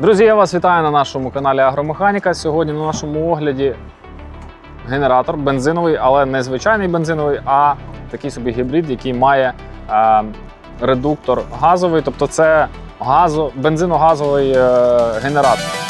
Друзі, я вас вітаю на нашому каналі Агромеханіка. Сьогодні на нашому огляді генератор бензиновий, але не звичайний бензиновий, а такий собі гібрид, який має е, редуктор газовий, тобто це газо, бензино-газовий е, генератор.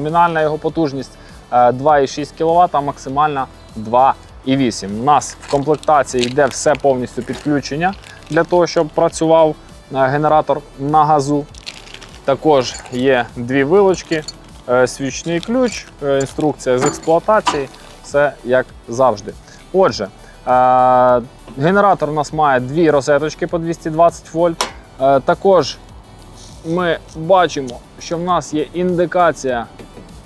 Номінальна його потужність е, 2,6 кВт, а максимальна 2,8. У нас в комплектації йде все повністю підключення для того, щоб працював е, генератор на газу. Також є дві вилочки, е, свічний ключ, е, інструкція з експлуатації, все як завжди. Отже, е, генератор у нас має дві розеточки по 220 вольт. Е, Також ми бачимо, що в нас є індикація е,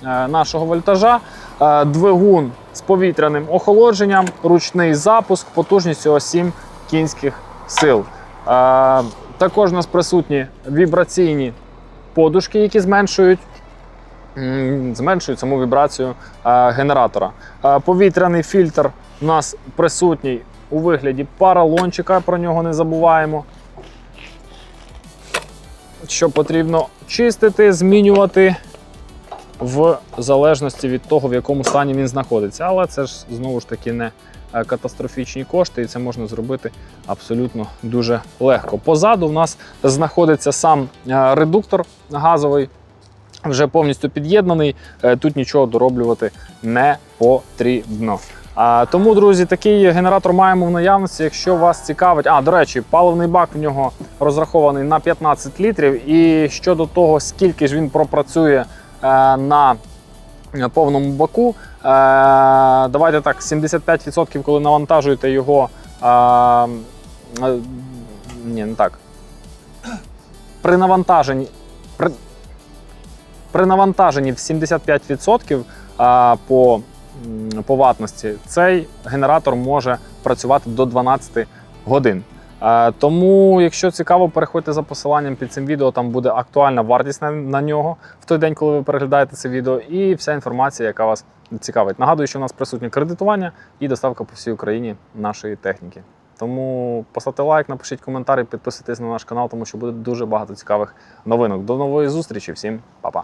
нашого вольтажа, е, двигун з повітряним охолодженням, ручний запуск, потужністю 7 кінських сил. Е, Також у нас присутні вібраційні подушки, які зменшують. Зменшують саму вібрацію е, генератора. Е, Повітряний фільтр у нас присутній у вигляді паралончика, про нього не забуваємо що потрібно чистити, змінювати в залежності від того, в якому стані він знаходиться. Але це ж знову ж таки не е, катастрофічні кошти, і це можна зробити абсолютно дуже легко. Позаду в нас знаходиться сам е, редуктор газовий. Вже повністю під'єднаний, Е, тут нічого дороблювати не потрібно. А, тому, друзі, такий генератор маємо в наявності. Якщо вас цікавить, а до речі, паливний бак в нього розрахований на 15 літрів. І щодо того, скільки ж він пропрацює на повному баку, е, давайте так, 75%, коли навантажуєте його. Е, е, ні, не так. При навантаженні. При навантаженні в 75% по, по ватності цей генератор може працювати до 12 годин. Е, Тому, якщо цікаво, переходьте за посиланням під цим відео. Там буде актуальна вартість на, на нього в той день, коли ви переглядаєте це відео, і вся інформація, яка вас цікавить. Нагадую, що у нас присутнє кредитування і доставка по всій Україні нашої техніки. Тому поставте лайк, напишіть коментар і підписуйтесь на наш канал, тому що буде дуже багато цікавих новинок. До нової зустрічі, всім па-па!